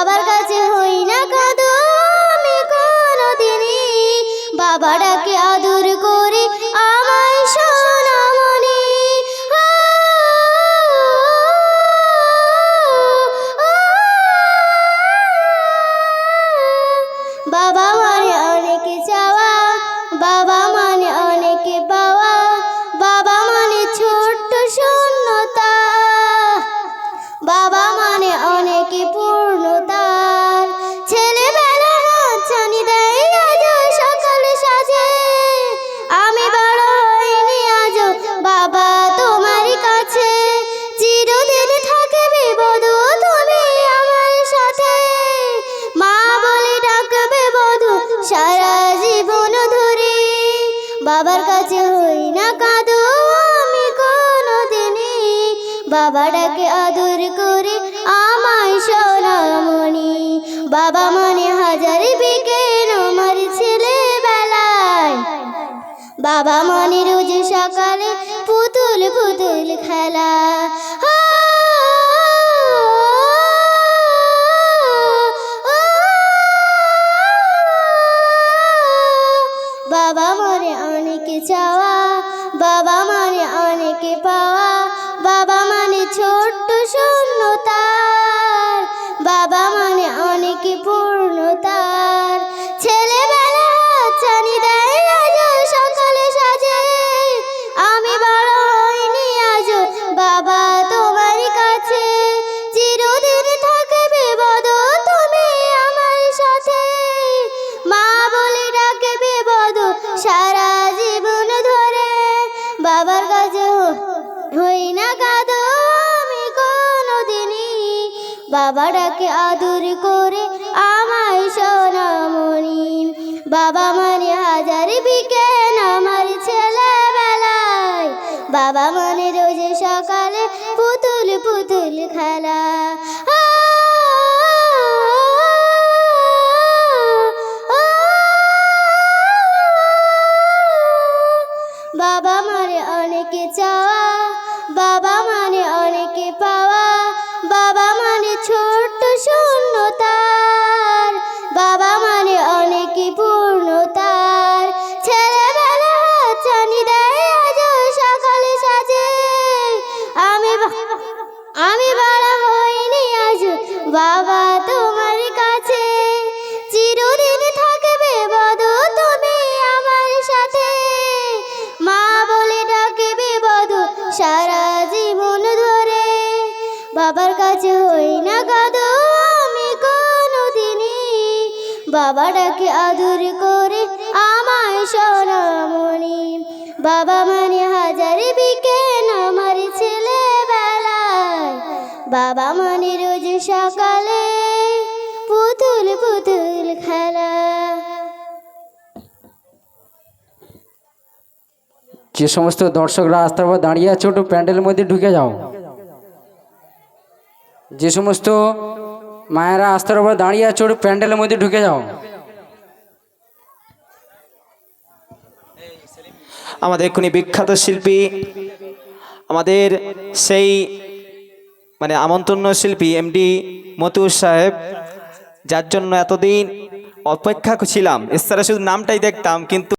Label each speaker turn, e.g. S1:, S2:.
S1: বাবার কাছে হই না কাঁদো আমি কোনোদিনই। বাবা ডাকে আদর করে সারা জীবন ধরে বাবার কাছে হই না কাঁদো আমি কোনোদিনই। বাবা ডাকে আদর করে আমায় সোনামণি। বাবা মানে হাজার বিকেল আমার ছেলেবেলায়। বাবা মানে রোজ সকালে পুতুল পুতুল খেলা বাবা মারে অনেক চাওয়া হই না কাঁদো আমি কোনো দিনই বাবাটাকে আদর করে আমায় সোনামণি। বাবা মানে হাজার বিকেল আমার ছেলেবেলায়। বাবা মানে রোজ সকালে পুতুল পুতুল খেলা। অনেক চাওয়া সারা জীবন ধরে বাবার কাছে হই না কাঁদো আমি কোনো দিনই বাবাটাকে আদর করে আমায় সোনামণি। বাবা মানে হাজার বিকেল আমার ছেলেবেলায়। বাবা মানে রোজ সকালে পুতুল পুতুল খেলা
S2: যে সমস্ত দর্শকরা রাস্তার পর দাঁড়িয়ে আছে একটু প্যান্ডেলের মধ্যে ঢুকে যাও। যে সমস্ত মায়েরা রাস্তার উপর দাঁড়িয়ে আছে একটু প্যান্ডেলের মধ্যে ঢুকে যাও।
S3: আমাদের এক্ষুনি বিখ্যাত শিল্পী, আমাদের সেই মানে আমন্ত্রণ শিল্পী এমডি মতুর সাহেব, যার জন্য এতদিন অপেক্ষা ছিলাম। এছাড়া শুধু নামটাই দেখতাম, কিন্তু